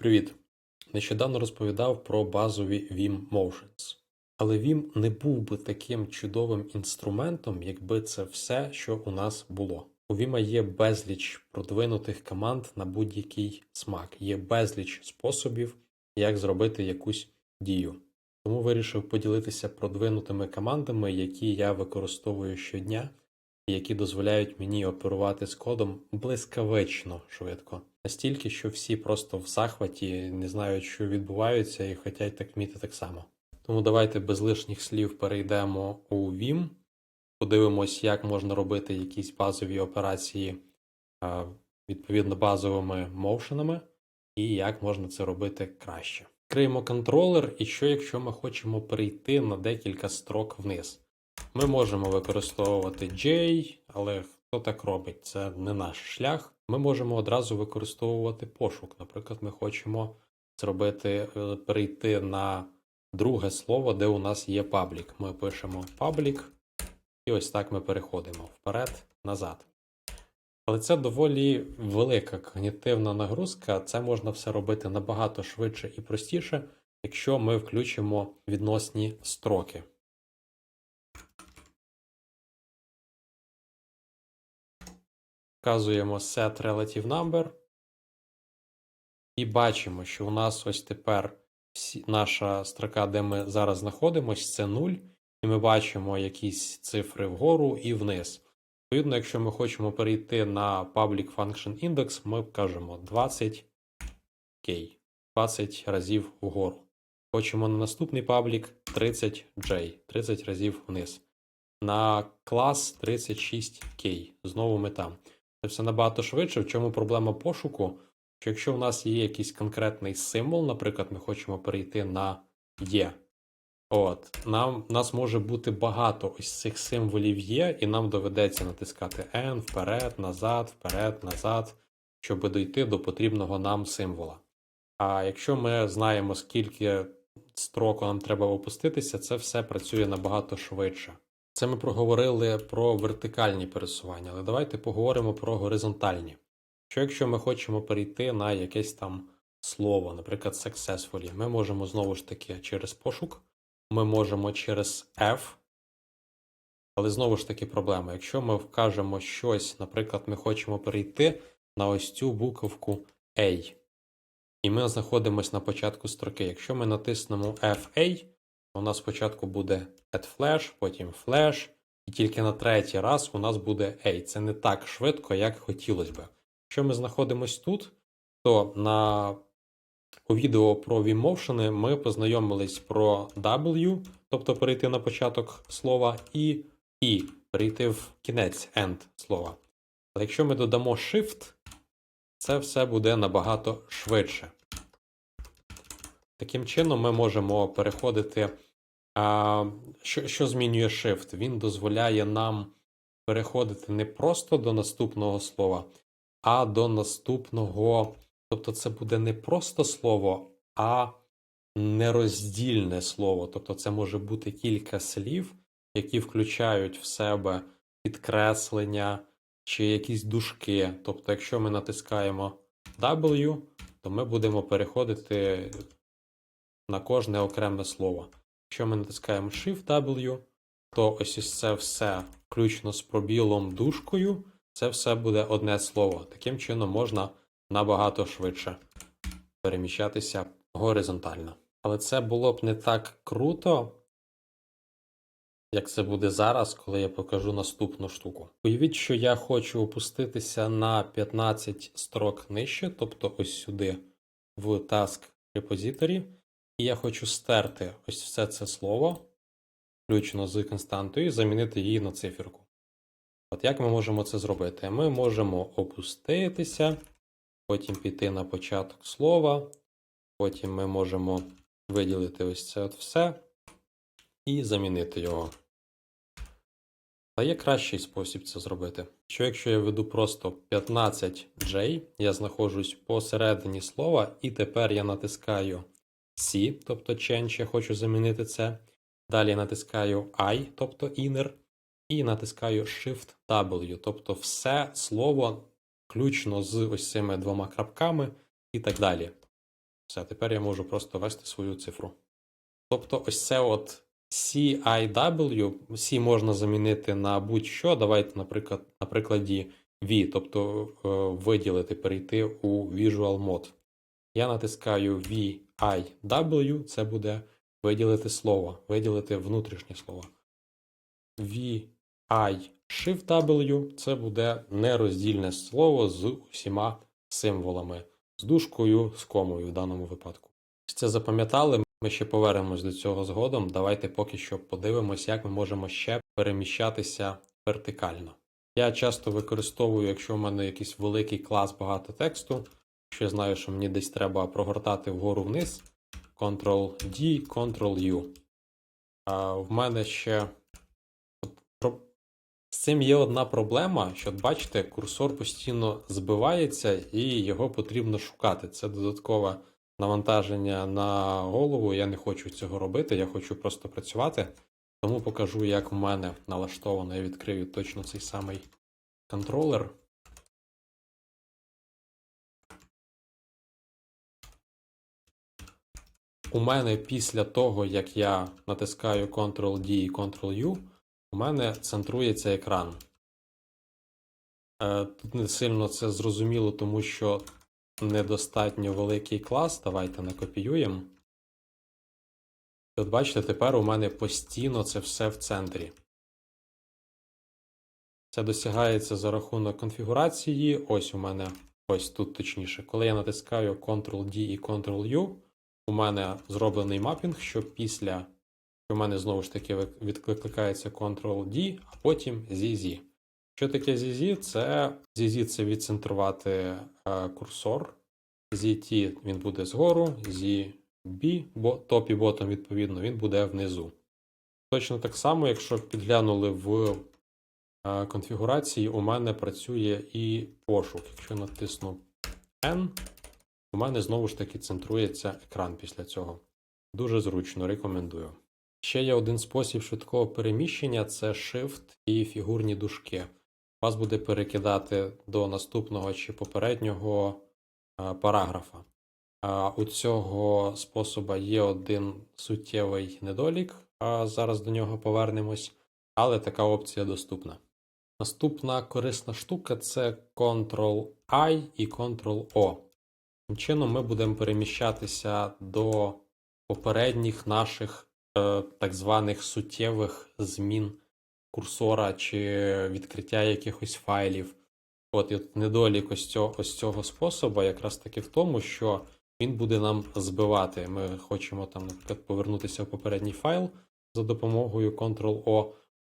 Привіт! Нещодавно розповідав про базові Vim Motions. Але Vim не був би таким чудовим інструментом, якби це все, що у нас було. У Vim є безліч продвинутих команд на будь-який смак, є безліч способів, як зробити якусь дію. Тому вирішив поділитися продвинутими командами, які я використовую щодня, і які дозволяють мені оперувати з кодом блискавично швидко. Настільки, що всі просто в захваті не знають, що відбувається, і хочуть так вміти так само. Тому давайте без лишніх слів перейдемо у Vim, подивимось, як можна робити якісь базові операції відповідно базовими моушенами, і як можна це робити краще. Відкриємо контролер, і що якщо ми хочемо перейти на декілька строк вниз. Ми можемо використовувати J, але хто так робить? Це не наш шлях. Ми можемо одразу використовувати пошук. Наприклад, ми хочемо зробити, е, перейти на друге слово, де у нас є паблік. Ми пишемо паблік, і ось так ми переходимо вперед, назад. Але це доволі велика когнітивна нагрузка. Це можна все робити набагато швидше і простіше, якщо ми включимо відносні строки. Вказуємо set relative number. І бачимо, що у нас ось тепер наша строка, де ми зараз знаходимося, це 0. І ми бачимо якісь цифри вгору і вниз. Відповідно, якщо ми хочемо перейти на Public Function Index, ми кажемо 20 k 20 разів вгору. Хочемо на наступний паблік 30 J, 30 разів вниз. На клас 36K. Знову ми там. Це все набагато швидше. В чому проблема пошуку? Що якщо в нас є якийсь конкретний символ, наприклад, ми хочемо перейти на Є. От, нам нас може бути багато ось цих символів є, і нам доведеться натискати N вперед, назад, вперед, назад, щоб дійти до потрібного нам символа. А якщо ми знаємо, скільки строку нам треба опуститися, це все працює набагато швидше. Це ми проговорили про вертикальні пересування, але давайте поговоримо про горизонтальні. Що якщо ми хочемо перейти на якесь там слово, наприклад, successfully, ми можемо знову ж таки через пошук, ми можемо через F, але знову ж таки проблема. Якщо ми вкажемо щось, наприклад, ми хочемо перейти на ось цю буковку A, і ми знаходимося на початку строки. Якщо ми натиснемо FA, у нас спочатку буде add flash, потім flash, і тільки на третій раз у нас буде A. Це не так швидко, як хотілося би. Якщо ми знаходимось тут, то на у відео про Vmotion ми познайомились про W, тобто перейти на початок слова, і E, перейти в кінець end слова. Але якщо ми додамо Shift, це все буде набагато швидше. Таким чином, ми можемо переходити. Що що змінює Shift? Він дозволяє нам переходити не просто до наступного слова, а до наступного. Тобто, це буде не просто слово, а нероздільне слово. Тобто, це може бути кілька слів, які включають в себе підкреслення чи якісь дужки. Тобто, якщо ми натискаємо W, то ми будемо переходити на кожне окреме слово. Якщо ми натискаємо Shift-W, то ось ось це все, включно з пробілом дужкою, це все буде одне слово. Таким чином можна набагато швидше переміщатися горизонтально. Але це було б не так круто, як це буде зараз, коли я покажу наступну штуку. Уявіть, що я хочу опуститися на 15 строк нижче, тобто ось сюди, в Task Repository. І я хочу стерти ось все це слово, включно з константою, і замінити її на циферку. От як ми можемо це зробити? Ми можемо опуститися, потім піти на початок слова, потім ми можемо виділити ось це от все і замінити його. Але є кращий спосіб це зробити. Що якщо я веду просто 15J, я знаходжусь посередині слова, і тепер я натискаю. C, тобто change, я хочу замінити це. Далі натискаю I, тобто inner, і натискаю Shift W, тобто все слово включно з ось цими двома крапками і так далі. Все, тепер я можу просто ввести свою цифру. Тобто, ось це от CIW, C можна замінити на будь-що. Давайте, наприклад, на прикладі V, тобто е, виділити, перейти у Visual Mode. Я натискаю VIW, це буде виділити слово, виділити внутрішнє слово. VI Shift W це буде нероздільне слово з усіма символами, з дужкою, з комою в даному випадку. Це запам'ятали. Ми ще повернемось до цього згодом. Давайте поки що подивимось, як ми можемо ще переміщатися вертикально. Я часто використовую, якщо в мене якийсь великий клас багато тексту, я знаю, що мені десь треба прогортати вгору вниз, Ctrl-D, Ctrl-U. А в мене ще з цим є одна проблема, що, бачите, курсор постійно збивається і його потрібно шукати. Це додаткове навантаження на голову. Я не хочу цього робити, я хочу просто працювати. Тому покажу, як в мене налаштовано. Я відкрию точно цей самий контролер. У мене після того, як я натискаю Ctrl-D і Ctrl-U, у мене центрується екран. Е, Тут не сильно це зрозуміло, тому що недостатньо великий клас. Давайте накопіюємо. От бачите, тепер у мене постійно це все в центрі. Це досягається за рахунок конфігурації. Ось у мене, ось тут точніше. Коли я натискаю Ctrl-D і Ctrl-U, у мене зроблений мапінг, що після, що у мене знову ж таки відкликається Ctrl-D, а потім ZZ. Що таке ZZ? Це ZZ це відцентрувати е, курсор. ZT він буде згору, ZB, бо, топ і ботом, відповідно, він буде внизу. Точно так само, якщо підглянули в е, конфігурації, у мене працює і пошук. Якщо натисну N, у мене знову ж таки центрується екран після цього. Дуже зручно, рекомендую. Ще є один спосіб швидкого переміщення це Shift і фігурні дужки. Вас буде перекидати до наступного чи попереднього параграфа. У цього способа є один суттєвий недолік, зараз до нього повернемось, але така опція доступна. Наступна корисна штука це Ctrl-I і Ctrl-O. Таким чином ми будемо переміщатися до попередніх наших е, так званих суттєвих змін курсора чи відкриття якихось файлів. От от недолік ось цього, ось цього способу якраз таки в тому, що він буде нам збивати. Ми хочемо там, наприклад, повернутися в попередній файл за допомогою Ctrl-O,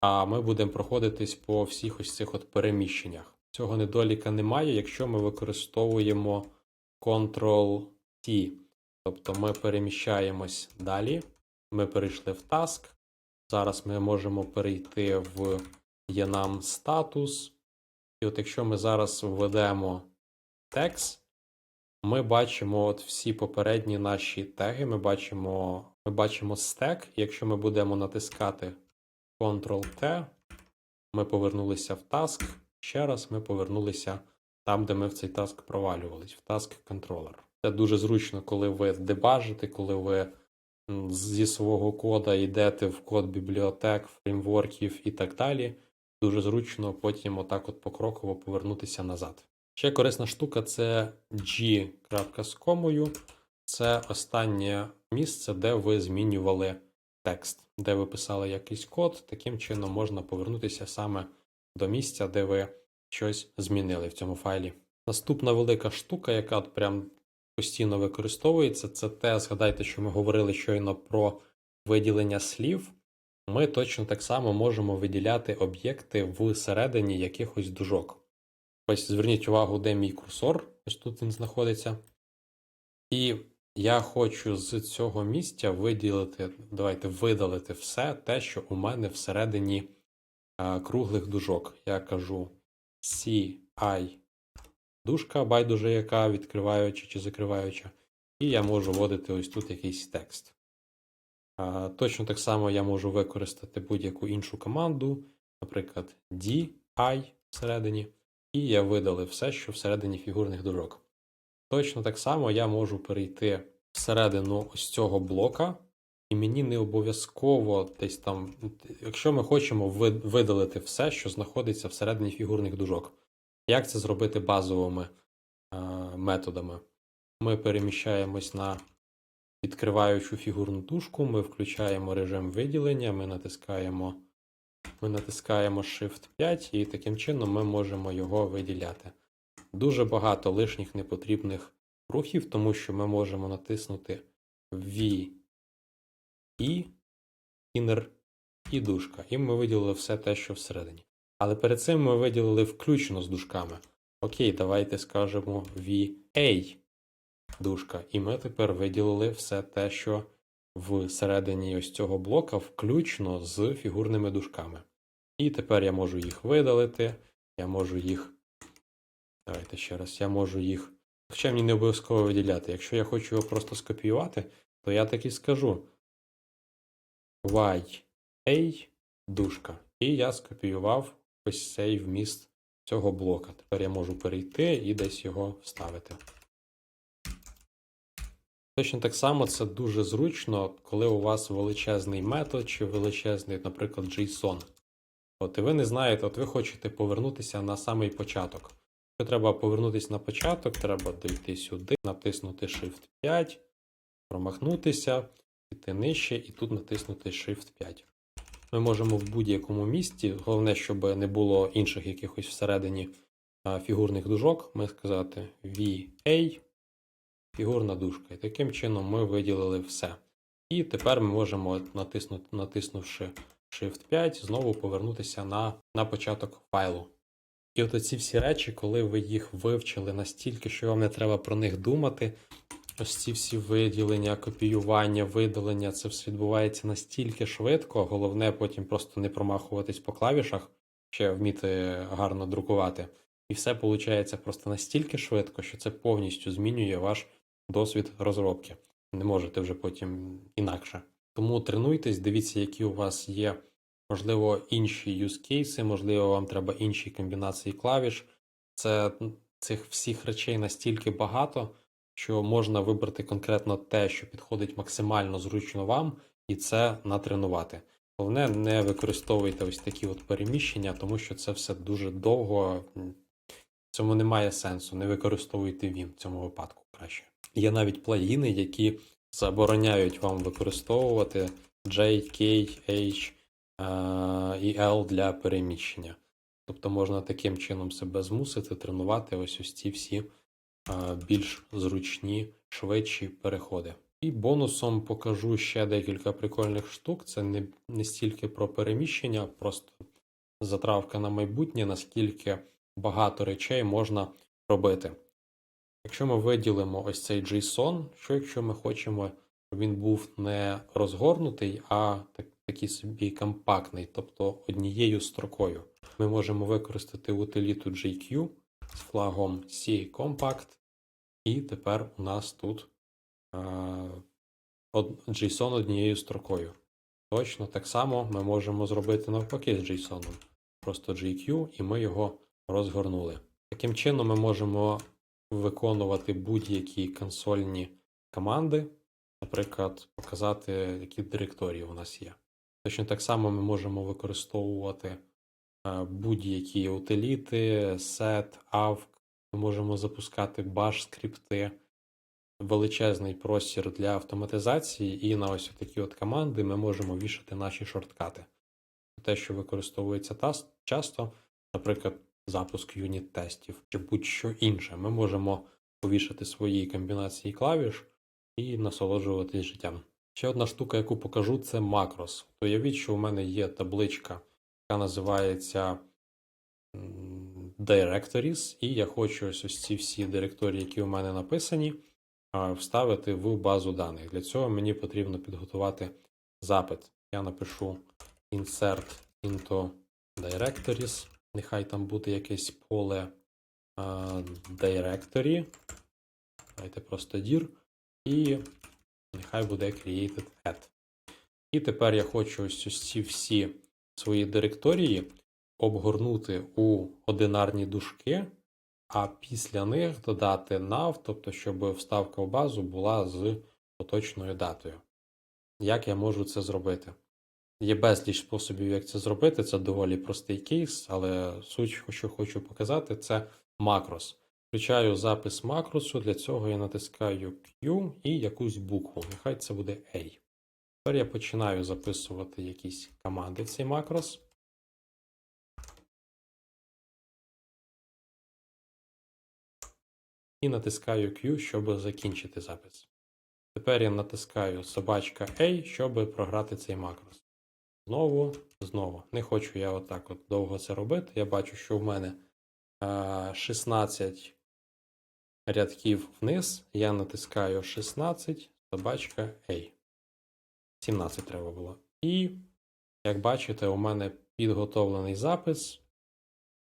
а ми будемо проходитись по всіх ось цих от переміщеннях. Цього недоліка немає, якщо ми використовуємо Ctrl-T. Тобто ми переміщаємось далі. Ми перейшли в Task. Зараз ми можемо перейти в є нам статус. І от якщо ми зараз введемо текст, ми бачимо от всі попередні наші теги. Ми бачимо, ми бачимо стек. Якщо ми будемо натискати Ctrl-T, ми повернулися в Task. Ще раз ми повернулися там, де ми в цей таск провалювались, в Task Controller. Це дуже зручно, коли ви дебажите, коли ви зі свого кода йдете в код бібліотек, фреймворків і так далі. Дуже зручно потім отак от покроково повернутися назад. Ще корисна штука це G з комою. Це останнє місце, де ви змінювали текст, де ви писали якийсь код. Таким чином можна повернутися саме до місця, де ви щось змінили в цьому файлі. Наступна велика штука, яка от прям постійно використовується, це те, згадайте, що ми говорили щойно про виділення слів. Ми точно так само можемо виділяти об'єкти всередині якихось дужок. Ось зверніть увагу, де мій курсор, ось тут він знаходиться. І я хочу з цього місця виділити, давайте видалити все те, що у мене всередині круглих дужок. Я кажу CI дужка, байдуже яка, відкриваюча чи закриваюча. І я можу вводити ось тут якийсь текст. А, Точно так само я можу використати будь-яку іншу команду, наприклад, DI всередині, і я видалив все, що всередині фігурних дужок. Точно так само я можу перейти всередину ось цього блока, мені не обов'язково десь там, якщо ми хочемо видалити все, що знаходиться всередині фігурних дужок. Як це зробити базовими е, методами? Ми переміщаємось на відкриваючу фігурну дужку, ми включаємо режим виділення, ми натискаємо, ми натискаємо Shift 5 і таким чином ми можемо його виділяти. Дуже багато лишніх непотрібних рухів, тому що ми можемо натиснути V і Inner і дужка. І ми виділили все те, що всередині. Але перед цим ми виділили включено з дужками. Окей, давайте скажемо VA дужка. І ми тепер виділили все те, що всередині ось цього блока включно з фігурними дужками. І тепер я можу їх видалити, я можу їх. Давайте ще раз, я можу їх. Хоча мені не обов'язково виділяти. Якщо я хочу його просто скопіювати, то я так і скажу YA дужка. І я скопіював ось цей вміст цього блока. Тепер я можу перейти і десь його вставити. Точно так само це дуже зручно, коли у вас величезний метод чи величезний, наприклад, JSON. От і ви не знаєте, от ви хочете повернутися на самий початок. Якщо треба повернутися на початок, треба дійти сюди, натиснути Shift 5, промахнутися, піти нижче і тут натиснути Shift 5. Ми можемо в будь-якому місці, головне, щоб не було інших якихось всередині фігурних дужок, ми сказати VA, фігурна дужка. І таким чином ми виділили все. І тепер ми можемо, натиснути, натиснувши Shift 5, знову повернутися на, на початок файлу. І от ці всі речі, коли ви їх вивчили настільки, що вам не треба про них думати, ось ці всі виділення, копіювання, видалення, це все відбувається настільки швидко. Головне потім просто не промахуватись по клавішах, ще вміти гарно друкувати. І все виходить просто настільки швидко, що це повністю змінює ваш досвід розробки. Не можете вже потім інакше. Тому тренуйтесь, дивіться, які у вас є, можливо, інші use cases, можливо, вам треба інші комбінації клавіш. Це цих всіх речей настільки багато, що можна вибрати конкретно те, що підходить максимально зручно вам, і це натренувати. Головне, не використовуйте ось такі от переміщення, тому що це все дуже довго. Цьому немає сенсу. Не використовуйте він в цьому випадку краще. Є навіть плагіни, які забороняють вам використовувати J, K, H е, і L для переміщення. Тобто можна таким чином себе змусити тренувати ось ось ці всі більш зручні, швидші переходи. І бонусом покажу ще декілька прикольних штук. Це не, не стільки про переміщення, просто затравка на майбутнє, наскільки багато речей можна робити. Якщо ми виділимо ось цей JSON, що якщо ми хочемо, щоб він був не розгорнутий, а так, такий собі компактний, тобто однією строкою, ми можемо використати утиліту JQ з флагом C-Compact, і тепер у нас тут е, JSON однією строкою. Точно так само ми можемо зробити навпаки з JSON. Просто JQ, і ми його розгорнули. Таким чином ми можемо виконувати будь-які консольні команди, наприклад, показати, які директорії у нас є. Точно так само ми можемо використовувати будь-які утиліти, set, avk, ми можемо запускати bash скрипти, величезний простір для автоматизації, і на ось такі от команди ми можемо вішати наші шорткати. Те, що використовується часто, наприклад, запуск юніт-тестів чи будь-що інше. Ми можемо повішати свої комбінації клавіш і насолоджуватись життям. Ще одна штука, яку покажу, це макрос. То Уявіть, що у мене є табличка, яка називається Directories, і я хочу ось, ось ці всі директорії, які у мене написані, вставити в базу даних. Для цього мені потрібно підготувати запит. Я напишу insert into directories. Нехай там буде якесь поле directory. Давайте просто dir. І нехай буде created at. І тепер я хочу ось ці всі свої директорії обгорнути у одинарні дужки, а після них додати nav, тобто, щоб вставка в базу була з поточною датою. Як я можу це зробити? Є безліч способів, як це зробити. Це доволі простий кейс, але суть, що хочу показати, це макрос. Включаю запис макросу, для цього я натискаю Q і якусь букву. Нехай це буде A. Тепер я починаю записувати якісь команди в цей макрос. І натискаю Q, щоб закінчити запис. Тепер я натискаю собачка A, щоб програти цей макрос. Знову, знову. Не хочу я отак от довго це робити. Я бачу, що в мене е, 16 рядків вниз. Я натискаю 16, собачка A. 17 треба було. І, як бачите, у мене підготовлений запис.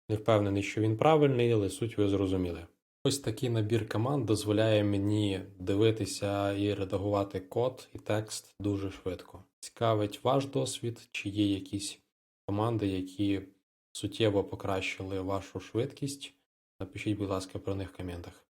Не впевнений, що він правильний, але суть ви зрозуміли. Ось такий набір команд дозволяє мені дивитися і редагувати код і текст дуже швидко. Цікавить ваш досвід, чи є якісь команди, які суттєво покращили вашу швидкість. Напишіть, будь ласка, про них в коментах.